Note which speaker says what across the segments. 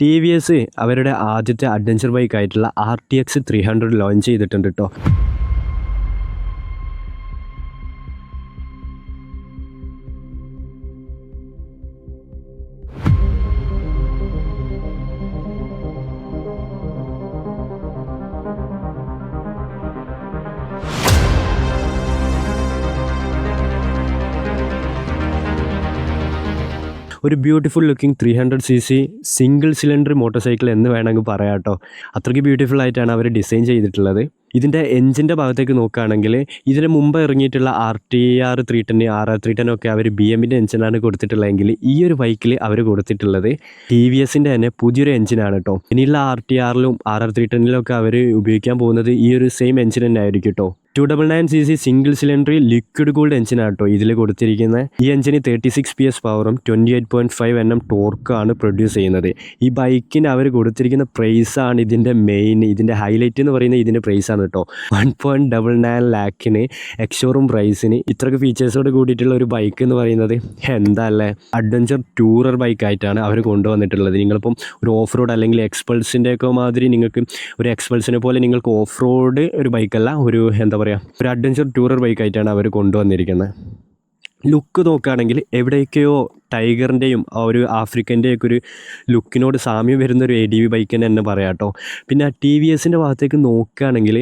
Speaker 1: T V S അവരുടെ ആദ്യത്തെ adventure ബൈക്കായിട്ടുള്ള R T X three hundred launch ചെയ്തിട്ടുണ്ട് കേട്ടോ ഒരു beautiful looking three hundred C C single cylinder motor cycle എന്ന് വേണമെങ്കിൽ പറയാം കേട്ടോ അത്രയ്ക്ക് ബ്യൂട്ടിഫുൾ ആയിട്ടാണ് അവർ ഡിസൈൻ ചെയ്തിട്ടുള്ളത്. ഇതിന്റെ എഞ്ചിന്റെ ഭാഗത്തേക്ക് നോക്കുകയാണെങ്കിൽ ഇതിന് മുമ്പ് ഇറങ്ങിയിട്ടുള്ള R T R three ten R R three ten ഒക്കെ അവർ ബി എമ്മിന്റെ എഞ്ചിനാണ് കൊടുത്തിട്ടുള്ളതെങ്കിൽ ഈ ഒരു ബൈക്കിൽ അവർ കൊടുത്തിട്ടുള്ളത് ടി വി എസിന്റെ തന്നെ പുതിയൊരു എഞ്ചിനാണ് കേട്ടോ ഇനിയുള്ള ആർ ടി ആറിലും ആർ ആർ ത്രീ ടെന്നിലും ഒക്കെ അവർ ഉപയോഗിക്കാൻ പോകുന്നത് ഈ ഒരു സെയിം എഞ്ചിൻ തന്നെ ആയിരിക്കും കേട്ടോ two double nine C C single cylinder liquid cooled എഞ്ചിനാണ് കേട്ടോ ഇതിൽ കൊടുത്തിരിക്കുന്നത് ഈ എഞ്ചിന് തേർട്ടി സിക്സ് പി എസ് പവറും twenty eight point five N M ടോർക്കാണ് produce ചെയ്യുന്നത്. ഈ ബൈക്കിന് അവർ കൊടുത്തിരിക്കുന്ന പ്രൈസാണ് ഇതിന്റെ മെയിൻ ഇതിന്റെ ഹൈലൈറ്റ് എന്ന് പറയുന്നത് ഇതിന്റെ പ്രൈസാണ് കേട്ടോ വൺ പോയിന്റ് ഡബിൾ നയൻ ലാക്കിന് എക്സോറും പ്രൈസിന് ഇത്രയ്ക്ക് ഫീച്ചേഴ്സോട് കൂടിയിട്ടുള്ള ഒരു ബൈക്ക് എന്ന് പറയുന്നത് എന്താ അല്ലേ അഡ്വഞ്ചർ ടൂറർ ബൈക്കായിട്ടാണ് അവർ കൊണ്ടുവന്നിട്ടുള്ളത്. നിങ്ങളിപ്പം ഒരു ഓഫ് റോഡ് അല്ലെങ്കിൽ എക്സ്പൾസിന്റെ ഒക്കെ മാതിരി നിങ്ങൾക്ക് ഒരു എക്സ്പൾസിനെ പോലെ നിങ്ങൾക്ക് ഓഫ് റോഡ് ഒരു ബൈക്കല്ല ഒരു എന്താ പറയുക ഒരു അഡ്വഞ്ചർ ടൂറർ ബൈക്കായിട്ടാണ് അവർ കൊണ്ടുവന്നിരിക്കുന്നത് ലുക്ക് നോക്കുകയാണെങ്കിൽ എവിടെയൊക്കെയോ ടൈഗറിന്റെയും ആ ഒരു ആഫ്രിക്കന്റെയൊക്കെ ഒരു ലുക്കിനോട് സാമ്യം വരുന്ന ഒരു എ ഡി വി ബൈക്ക് തന്നെ പറയാം കേട്ടോ. പിന്നെ ആ ടി വി എസിന്റെ ഭാഗത്തേക്ക് നോക്കുകയാണെങ്കിൽ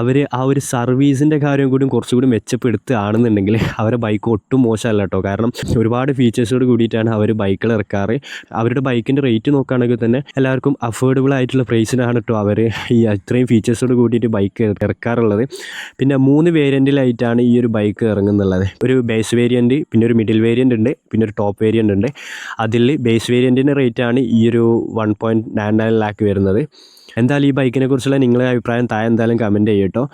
Speaker 1: അവർ ആ ഒരു സർവീസിന്റെ കാര്യം കൂടി കുറച്ചുകൂടി മെച്ചപ്പെടുത്തുകയാണെന്നുണ്ടെങ്കിൽ അവരെ ബൈക്ക് ഒട്ടും മോശമല്ല കേട്ടോ. കാരണം ഒരുപാട് ഫീച്ചേഴ്സോട് കൂടിയിട്ടാണ് അവർ ബൈക്കുകൾ ഇറക്കാറ്. അവരുടെ ബൈക്കിന്റെ റേറ്റ് നോക്കുകയാണെങ്കിൽ തന്നെ എല്ലാവർക്കും അഫോർഡബിൾ ആയിട്ടുള്ള പ്രൈസിനാണ് കേട്ടോ അവർ ഈ ഇത്രയും ഫീച്ചേഴ്സോട് കൂടിയിട്ട് ബൈക്ക് ഇറക്കാറുള്ളത്. പിന്നെ മൂന്ന് വേരിയന്റിലായിട്ടാണ് ഈ ഒരു ബൈക്ക് ഇറങ്ങുന്നുള്ളത്. ഒരു ബേസ് വേരിയന്റ് പിന്നെ ഒരു മിഡിൽ വേരിയന്റ് ഉണ്ട് പിന്നെ ഒരു ടോപ്പ് വേരിയന്റ് ഉണ്ട്. അതിൽ ബേസ് വേരിയന്റിന്റെ ആണ് ഈ ഒരു one point nine nine lakh വരുന്നത്. എന്തായാലും ഈ ബൈക്കിനെ കുറിച്ചുള്ള നിങ്ങളുടെ അഭിപ്രായം താഴെ എന്തായാലും കമന്റ് ചെയ്യട്ടോ